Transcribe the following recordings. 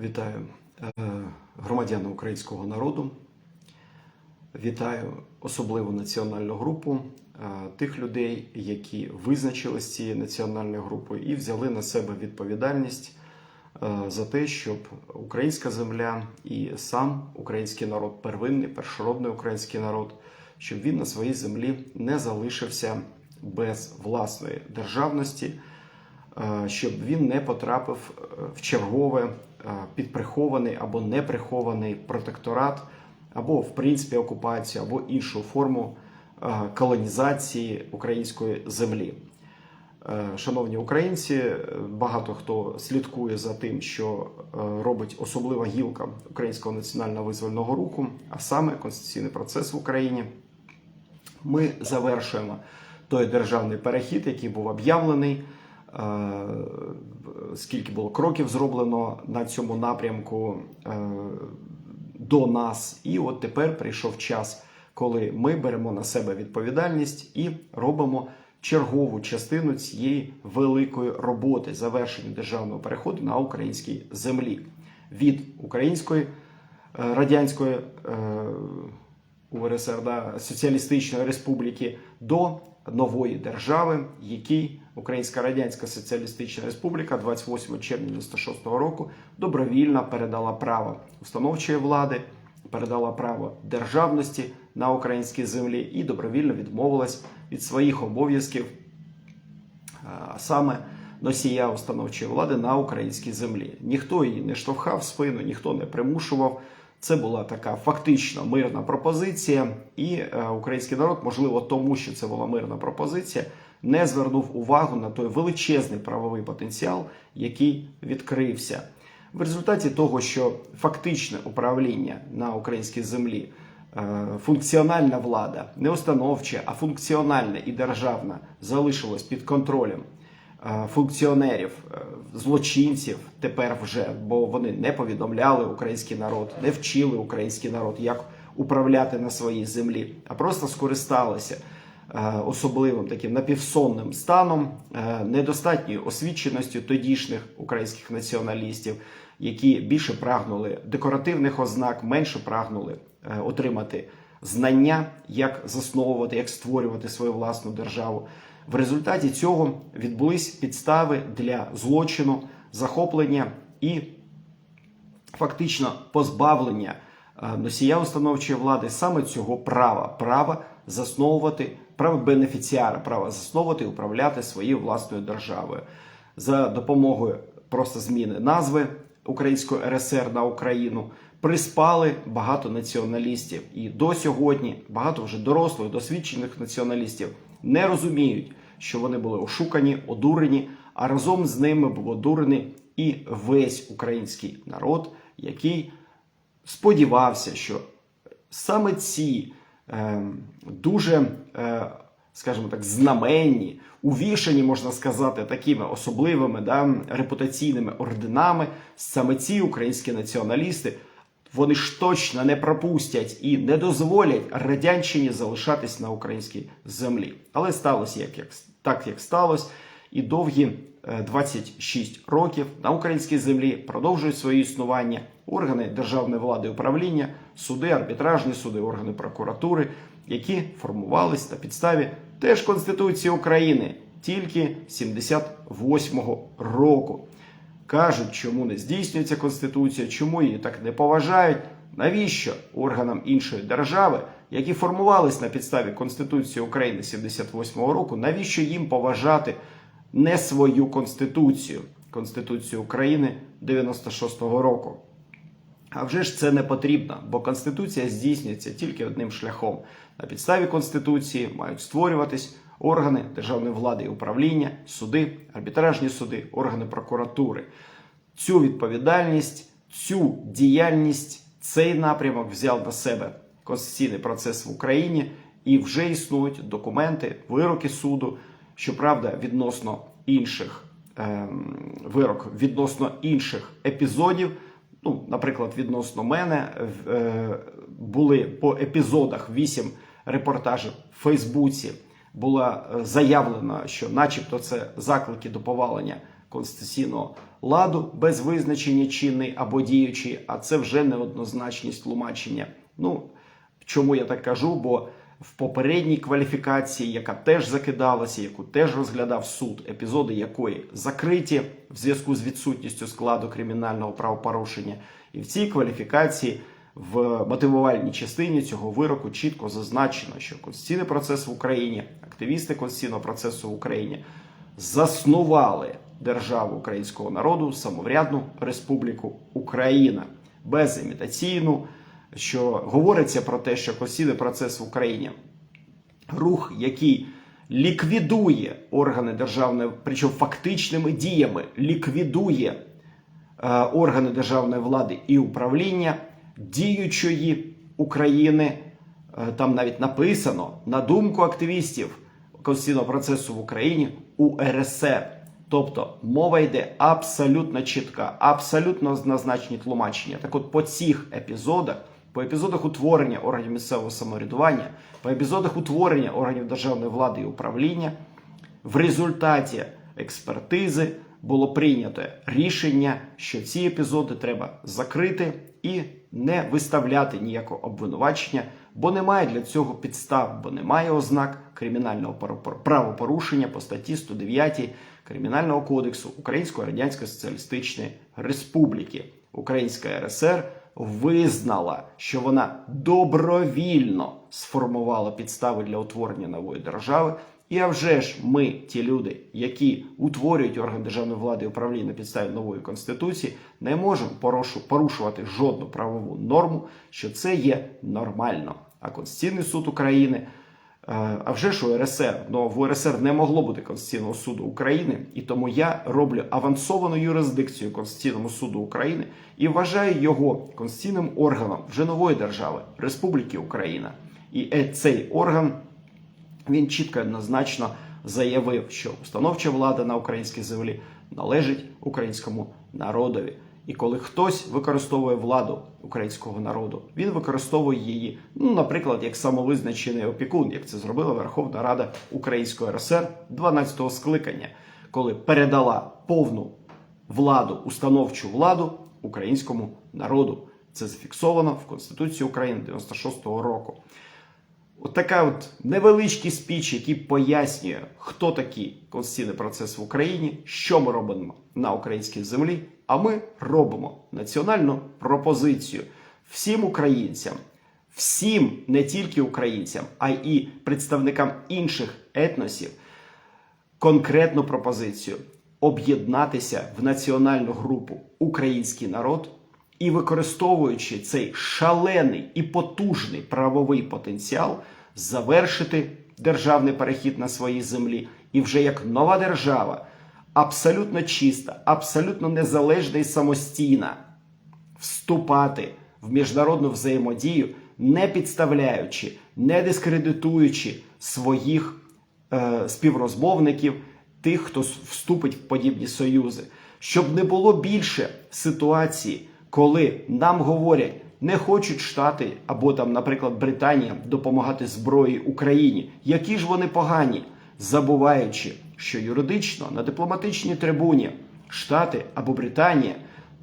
Вітаю е, громадяни українського народу. Вітаю особливу національну групу е, тих людей, які визначили з цією національною групою і взяли на себе відповідальність е, за те, щоб українська земля і сам український народ, первинний, першородний український народ, щоб він на своїй землі не залишився без власної державності, щоб він не потрапив в чергове підприхований або неприхований протекторат, або в принципі окупацію, або іншу форму е, колонізації української землі. Е, Шановні українці, е, багато хто слідкує за тим, що е, робить особлива гілка українського національно визвольного руху, а саме конституційний процес в Україні. Ми завершуємо той державний перехід, який був об'явлений. Е, Скільки було кроків зроблено на цьому напрямку е, до нас, і от тепер прийшов час, коли ми беремо на себе відповідальність і робимо чергову частину цієї великої роботи завершення державного переходу на українській землі. Від української е, радянської УРСР да, Соціалістичної Республіки до нової держави, якій Українська Радянська Соціалістична Республіка 28 червня 96 року добровільно передала право установчої влади, передала право державності на українській землі і добровільно відмовилась від своїх обов'язків, саме носія установчої влади на українській землі. Ніхто її не штовхав в спину, ніхто не примушував. Це була така фактично мирна пропозиція, і е, український народ, можливо, тому що це була мирна пропозиція, не звернув увагу на той величезний правовий потенціал, який відкрився. В результаті того, що фактичне управління на українській землі, е, функціональна влада, не установча, а функціональна і державна залишилась під контролем функціонерів, е, злочинців тепер вже, бо вони не повідомляли український народ, не вчили український народ, як управляти на своїй землі, а просто скористалися е, особливим таким напівсонним станом, е, недостатньою освіченістю тодішніх українських націоналістів, які більше прагнули декоративних ознак, менше прагнули е, отримати знання, як засновувати, як створювати свою власну державу. В результаті цього відбулись підстави для злочину, захоплення і фактично позбавлення е, носія установчої влади саме цього права, права засновувати, права бенефіціара, права засновувати і управляти своєю власною державою за допомогою просто зміни назви Української РСР на Україну. Приспали багато націоналістів, і до сьогодні багато вже дорослих, досвідчених націоналістів не розуміють, що вони були ошукані, одурені, а разом з ними був одурений і весь український народ, який сподівався, що саме ці е, дуже, е, скажімо так, знаменні, увішані, можна сказати, такими особливими да, репутаційними орденами, саме ці українські націоналісти. Вони ж точно не пропустять і не дозволять радянщині залишатись на українській землі. Але сталося як, як так, як сталося, і довгі е, 26 років на українській землі продовжують своє існування органи державної влади і управління, суди, арбітражні суди, органи прокуратури, які формувались на підставі теж Конституції України тільки 78-го року. Кажуть, чому не здійснюється Конституція, чому її так не поважають. Навіщо органам іншої держави, які формувались на підставі Конституції України 78-го року, навіщо їм поважати не свою конституцію, Конституцію України 96-го року? А вже ж це не потрібно, бо Конституція здійснюється тільки одним шляхом. На підставі Конституції мають створюватись органи державної влади і управління, суди, арбітражні суди, органи прокуратури. Цю відповідальність, цю діяльність, цей напрямок взяв на себе конституційний процес в Україні, і вже існують документи, вироки суду, щоправда, відносно інших ем, вирок відносно інших епізодів. Ну, наприклад, відносно мене е, були по епізодах вісім репортажів в Фейсбуці. Було е, заявлено, що, начебто, це заклики до повалення конституційного ладу без визначення чинний або діючий, а це вже неоднозначність тлумачення. Ну, чому я так кажу? Бо в попередній кваліфікації, яка теж закидалася, яку теж розглядав суд, епізоди якої закриті в зв'язку з відсутністю складу кримінального правопорушення, і в цій кваліфікації в мотивувальній частині цього вироку чітко зазначено, що конституційний процес в Україні, активісти конституційного процесу в Україні заснували державу українського народу самоврядну Республіку Україна. Безімітаційну, що говориться про те, що конституційний процес в Україні рух, який ліквідує органи державної, причому фактичними діями ліквідує е, органи державної влади і управління діючої України. Е, Там навіть написано на думку активістів конституційного процесу в Україні УРСР. Тобто мова йде абсолютно чітка, абсолютно однозначні тлумачення. Так от по цих епізодах, по епізодах утворення органів місцевого самоврядування, по епізодах утворення органів державної влади і управління, в результаті експертизи було прийнято рішення, що ці епізоди треба закрити і не виставляти ніякого обвинувачення, бо немає для цього підстав, бо немає ознак кримінального правопорушення по статті 109 Кримінального кодексу Української Радянської Соціалістичної Республіки. Українська РСР визнала, що вона добровільно сформувала підстави для утворення нової держави. І а вже ж ми, ті люди, які утворюють орган державної влади і управління на підставі нової конституції, не можемо порушувати жодну правову норму, що це є нормально. А Конституційний суд України, е, а вже ж УРСР, ну в УРСР не могло бути Конституційного суду України, і тому я роблю авансовану юрисдикцію Конституційному суду України і вважаю його конституційним органом вже нової держави Республіки Україна. І е, цей орган він чітко і однозначно заявив, що установча влада на українській землі належить українському народові. І коли хтось використовує владу українського народу, він використовує її, ну, наприклад, як самовизначений опікун, як це зробила Верховна Рада Української РСР 12-го скликання, коли передала повну владу, установчу владу українському народу. Це зафіксовано в Конституції України 96-го року. От така от невеличкий спіч, який пояснює, хто такий конституційний процес в Україні, що ми робимо на українській землі. А ми робимо національну пропозицію всім українцям, всім не тільки українцям, а й представникам інших етносів, конкретну пропозицію об'єднатися в національну групу Український народ і використовуючи цей шалений і потужний правовий потенціал, завершити державний перехід на своїй землі. І вже як нова держава, абсолютно чиста, абсолютно незалежна і самостійна, вступати в міжнародну взаємодію, не підставляючи, не дискредитуючи своїх е, співрозмовників, тих, хто вступить в подібні союзи, щоб не було більше ситуації, коли нам говорять, не хочуть Штати або там, наприклад, Британія допомагати зброї Україні. Які ж вони погані, забуваючи, що юридично на дипломатичній трибуні Штати або Британія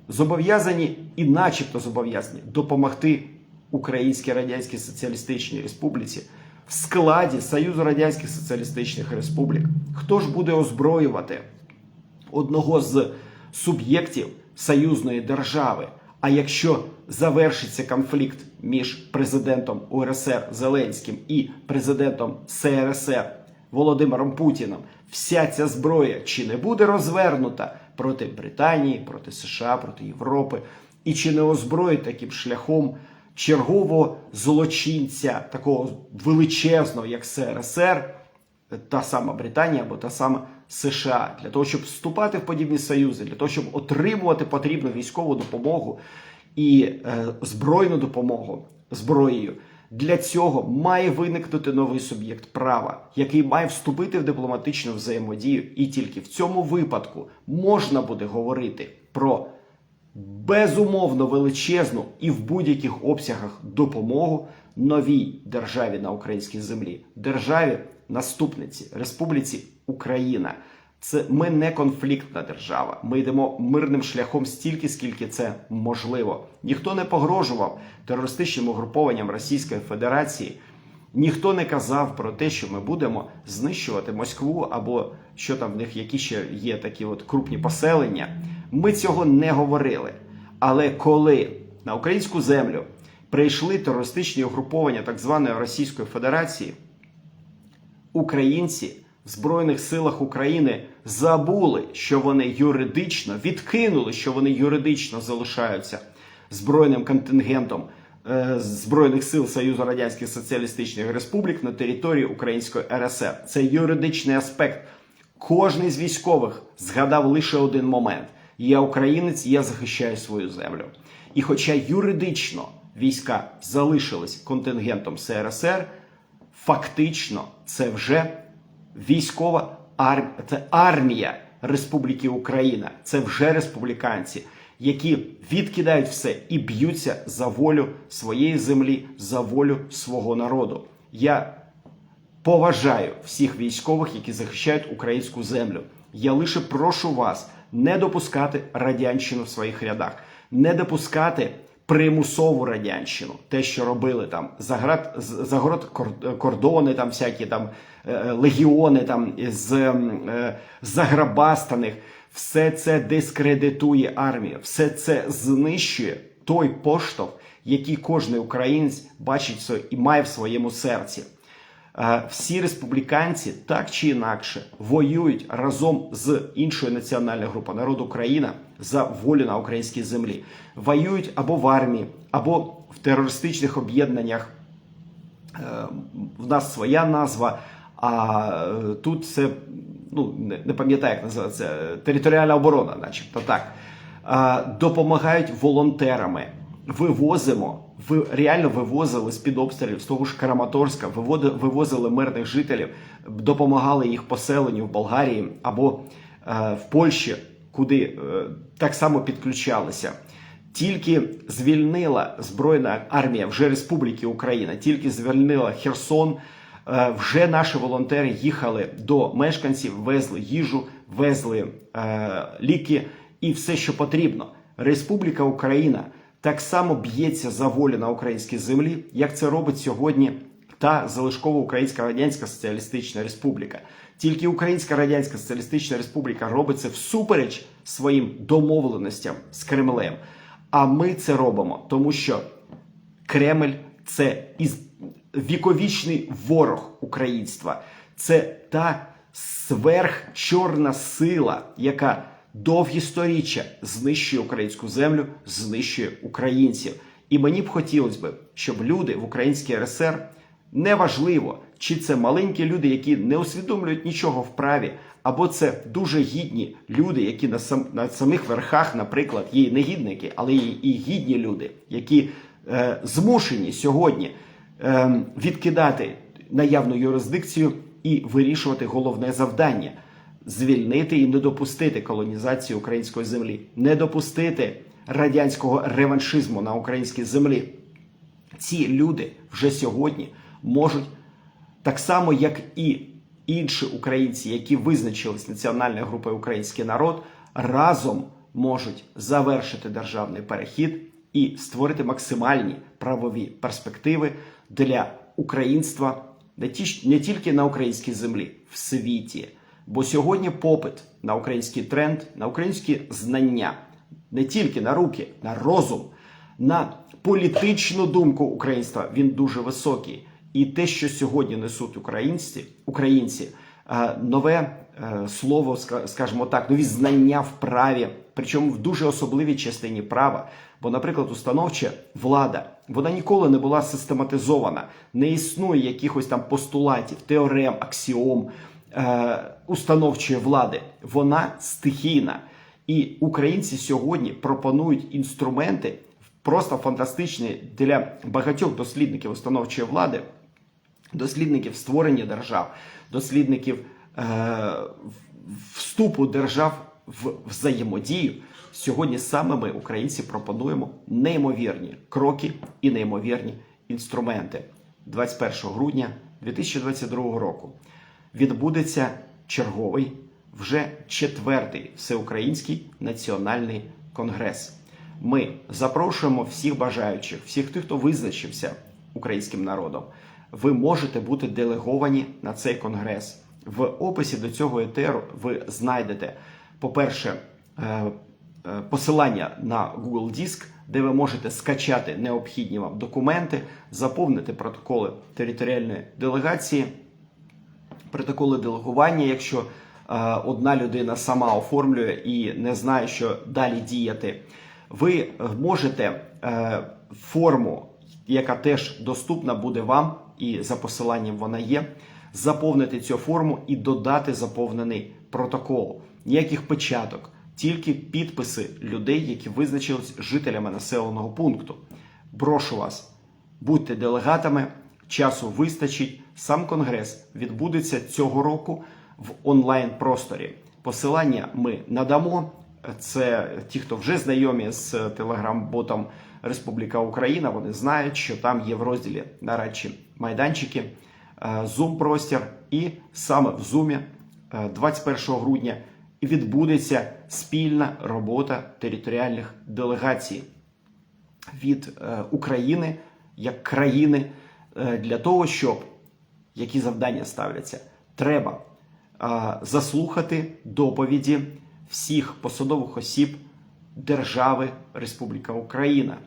зобов'язані і, начебто, зобов'язані допомогти Українській Радянській Соціалістичній Республіці в складі Союзу Радянських Соціалістичних Республік. Хто ж буде озброювати одного з суб'єктів союзної держави? А якщо завершиться конфлікт між президентом УРСР Зеленським і президентом СРСР Володимиром Путіним, вся ця зброя чи не буде розвернута проти Британії, проти США, проти Європи, і чи не озброїть таким шляхом чергового злочинця, такого величезного, як СРСР, та сама Британія або та сама США для того, щоб вступати в подібні союзи, для того, щоб отримувати потрібну військову допомогу і е, збройну допомогу зброєю. Для цього має виникнути новий суб'єкт права, який має вступити в дипломатичну взаємодію, і тільки в цьому випадку можна буде говорити про безумовно величезну і в будь-яких обсягах допомогу новій державі на українській землі, державі наступниці Республіці Україна. Це ми не конфліктна держава. Ми йдемо мирним шляхом стільки, скільки це можливо. Ніхто не погрожував терористичним угрупованням Російської Федерації. Ніхто не казав про те, що ми будемо знищувати Москву або що там в них які ще є такі от крупні поселення. Ми цього не говорили. Але коли на українську землю прийшли терористичні угруповання так званої Російської Федерації, українці в Збройних силах України забули, що вони юридично відкинули, що вони юридично залишаються збройним контингентом е, Збройних сил Союзу Радянських Соціалістичних Республік на території Української РСР. Це юридичний аспект. Кожний з військових згадав лише один момент: я українець, я захищаю свою землю. І хоча юридично війська залишились контингентом СРСР, фактично це вже військова армія, це армія Республіки Україна, це вже республіканці, які відкидають все і б'ються за волю своєї землі, за волю свого народу. Я поважаю всіх військових, які захищають українську землю. Я лише прошу вас не допускати радянщину в своїх рядах, не допускати примусову радянщину, те, що робили там заград, загород кордони, там всякі там е, легіони там з е, заграбастаних. Все це дискредитує армію, все це знищує той поштовх, який кожен українець бачить і має в своєму серці. Е, Всі республіканці так чи інакше воюють разом з іншою національною групою народ Україна за волю на українській землі. Воюють або в армії, або в терористичних об'єднаннях. Е, В нас своя назва, а е, тут це ну не, пам'ятаю, як називається територіальна оборона, начебто так. Е, Допомагають волонтерами. Вивозимо, ви реально вивозили з під обстрілів з того ж Краматорська, вивозили мирних жителів, допомагали їх поселенню в Болгарії або е, в Польщі, куди е, так само підключалися. Тільки звільнила Збройна армія вже Республіки Україна, тільки звільнила Херсон. е, Вже наші волонтери їхали до мешканців, везли їжу, везли е, ліки і все, що потрібно. Республіка Україна так само б'ється за волю на українській землі, як це робить сьогодні та залишкова Українська Радянська Соціалістична Республіка. Тільки Українська Радянська Соціалістична Республіка робить це всупереч своїм домовленостям з Кремлем. А ми це робимо, тому що Кремль це віковічний ворог українства. Це та сверхчорна сила, яка довгі сторіччя знищує українську землю, знищує українців. І мені б хотілося б, щоб люди в українській РСР неважливо, чи це маленькі люди, які не усвідомлюють нічого в праві, або це дуже гідні люди, які на сам на самих верхах, наприклад, є і негідники, але є і гідні люди, які е, змушені сьогодні е, відкидати наявну юрисдикцію і вирішувати головне завдання звільнити і не допустити колонізації української землі, не допустити радянського реваншизму на українській землі. Ці люди вже сьогодні можуть так само, як і інші українці, які визначились національною групою Український народ, разом можуть завершити державний перехід і створити максимальні правові перспективи для українства не, ті, не тільки на українській землі, в світі. Бо сьогодні попит на український тренд, на українські знання, не тільки на руки, на розум, на політичну думку українства, він дуже високий. І те, що сьогодні несуть українці, українці е, нове е, слово, ска- скажімо так, нові знання в праві, причому в дуже особливій частині права. Бо, наприклад, установча влада вона ніколи не була систематизована, не існує якихось там постулатів, теорем, аксіом е, установчої влади. Вона стихійна. І українці сьогодні пропонують інструменти просто фантастичні для багатьох дослідників установчої влади, дослідників створення держав, дослідників е, вступу держав в взаємодію. Сьогодні саме ми, українці, пропонуємо неймовірні кроки і неймовірні інструменти. 21 грудня 2022 року відбудеться черговий вже четвертий всеукраїнський національний конгрес. Ми запрошуємо всіх бажаючих, всіх тих, хто визначився українським народом. Ви можете бути делеговані на цей конгрес. В описі до цього етеру ви знайдете, по-перше, е, е, посилання на Google Диск, де ви можете скачати необхідні вам документи, заповнити протоколи територіальної делегації, протоколи делегування, якщо е, одна людина сама оформлює і не знає, що далі діяти. Ви можете форму, яка теж доступна буде вам, і за посиланням вона є, заповнити цю форму і додати заповнений протокол. Ніяких печаток, тільки підписи людей, які визначились жителями населеного пункту. Прошу вас, будьте делегатами, часу вистачить. Сам конгрес відбудеться цього року в онлайн просторі. Посилання ми надамо. Це ті, хто вже знайомі з телеграм-ботом Республіка Україна. Вони знають, що там є в розділі нарадчі майданчики, Zoom простір, і саме в Zoom 21 грудня відбудеться спільна робота територіальних делегацій від е, України як країни е, для того, щоб які завдання ставляться, треба е, заслухати доповіді всіх посадових осіб держави Республіка Україна,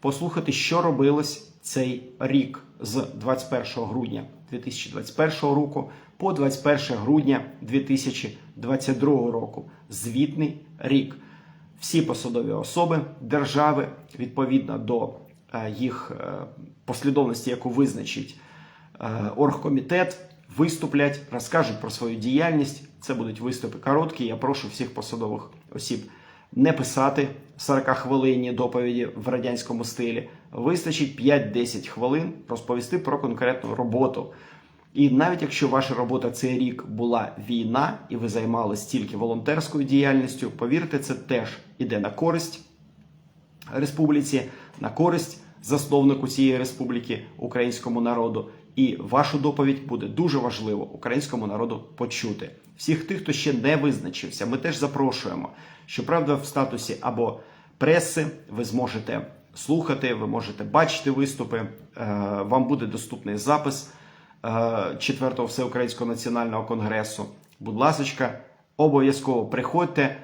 послухати, що робилось цей рік з 21 грудня 2021 року по 21 грудня 2022 року. Звітний рік. Всі посадові особи держави відповідно до е, їх е, послідовності, яку визначить е, оргкомітет, виступлять, розкажуть про свою діяльність. Це будуть виступи короткі. Я прошу всіх посадових осіб не писати 40 хвилинні доповіді в радянському стилі. Вистачить 5-10 хвилин розповісти про конкретну роботу. І навіть якщо ваша робота цей рік була війна, і ви займалися тільки волонтерською діяльністю, повірте, це теж іде на користь республіці, на користь засновнику цієї республіки, українському народу. І вашу доповідь буде дуже важливо українському народу почути. Всіх тих, хто ще не визначився, ми теж запрошуємо. Щоправда, в статусі або преси ви зможете слухати, ви можете бачити виступи. е, Вам буде доступний запис е, 4-го всеукраїнського національного конгресу. Будь ласка, обов'язково приходьте.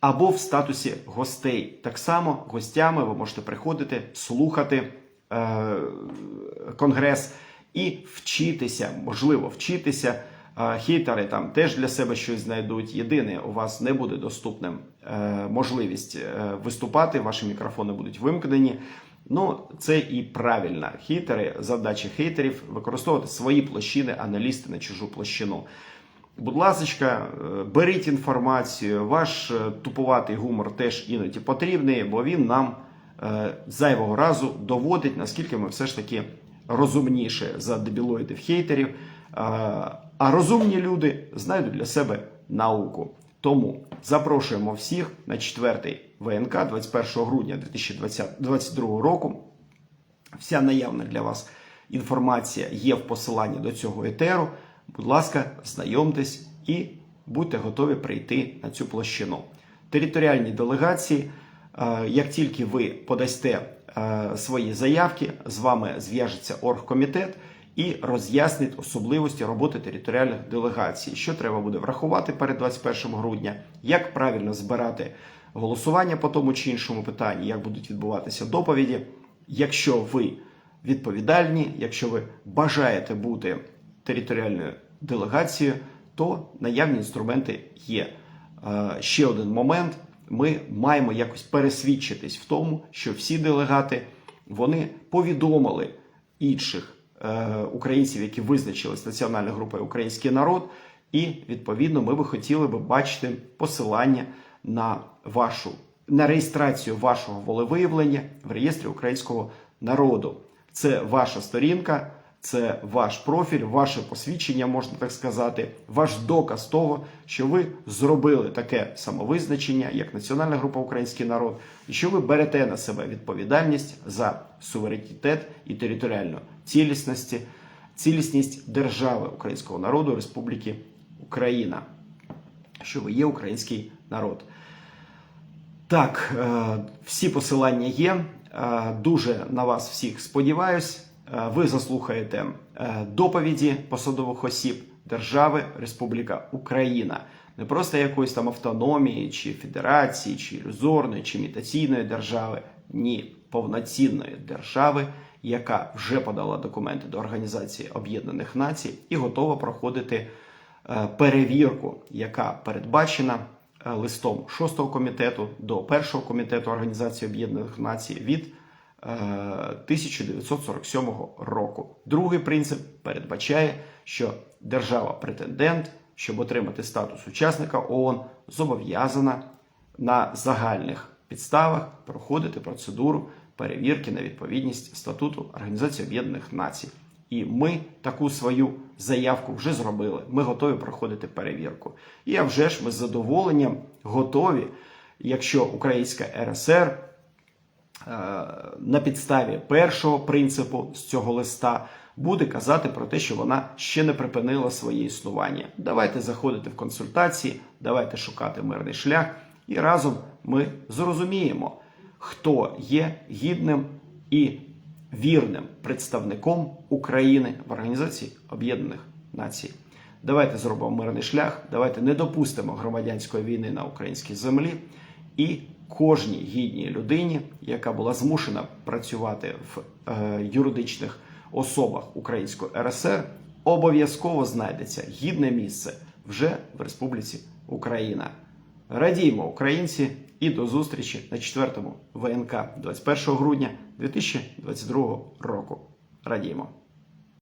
Або в статусі гостей. Так само гостями ви можете приходити, слухати е, конгрес і вчитися, можливо, вчитися. Хейтери там теж для себе щось знайдуть. Єдине, у вас не буде доступним е, можливість е, виступати, ваші мікрофони будуть вимкнені. Ну, це і правильно. Хейтери, завдача хейтерів використовувати свої площини, а на чужу площину. Будь ласка, е, беріть інформацію. Ваш тупуватий гумор теж іноді потрібний, бо він нам зайвого разу доводить, наскільки ми все ж таки розумніше за дебілоїдів хейтерів. Е, А розумні люди знайдуть для себе науку. Тому запрошуємо всіх на 4 ВНК 21 грудня 2022 року. Вся наявна для вас інформація є в посиланні до цього етеру. Будь ласка, знайомтесь і будьте готові прийти на цю площину. Територіальні делегації, як тільки ви подасте е, свої заявки, з вами зв'яжеться оргкомітет і роз'яснить особливості роботи територіальних делегацій, що треба буде врахувати перед 21 грудня, як правильно збирати голосування по тому чи іншому питанні, як будуть відбуватися доповіді. Якщо ви відповідальні, якщо ви бажаєте бути територіальною делегацією, то наявні інструменти є. Е, Ще один момент: ми маємо якось пересвідчитись в тому, що всі делегати вони повідомили інших е, українців, які визначились національною групою Український народ, і відповідно ми би хотіли би бачити посилання на вашу на реєстрацію вашого волевиявлення в реєстрі українського народу. Це ваша сторінка, це ваш профіль, ваше посвідчення, можна так сказати, ваш доказ того, що ви зробили таке самовизначення, як Національна група Український народ, і що ви берете на себе відповідальність за суверенітет і територіальну цілісності, цілісність держави українського народу Республіки Україна. що ви є український народ. Так, е, всі посилання є. Е, Дуже на вас всіх сподіваюсь. Е, Ви заслухаєте е, доповіді посадових осіб держави Республіка Україна. Не просто якоїсь там автономії, чи федерації, чи ілюзорної, чи імітаційної держави. Ні, повноцінної держави, яка вже подала документи до Організації Об'єднаних Націй і готова проходити е, перевірку, яка передбачена листом 6-го комітету до 1-го комітету Організації Об'єднаних Націй від 1947 року. Другий принцип передбачає, що держава-претендент, щоб отримати статус учасника ООН, зобов'язана на загальних підставах проходити процедуру перевірки на відповідність статуту Організації Об'єднаних Націй. І ми таку свою заявку вже зробили. Ми готові проходити перевірку. І а вже ж ми з задоволенням готові, якщо Українська РСР е, на підставі першого принципу з цього листа буде казати про те, що вона ще не припинила своє існування. Давайте заходити в консультації, давайте шукати мирний шлях, і разом ми зрозуміємо, хто є гідним і вірним представником України в Організації Об'єднаних Націй. Давайте зробимо мирний шлях, давайте не допустимо громадянської війни на українській землі і кожній гідній людині, яка була змушена працювати в е, юридичних особах Української РСР, обов'язково знайдеться гідне місце вже в Республіці Україна. Радіймо, українці, і до зустрічі на 4-му ВНК 21 грудня 2022 року. Радіймо!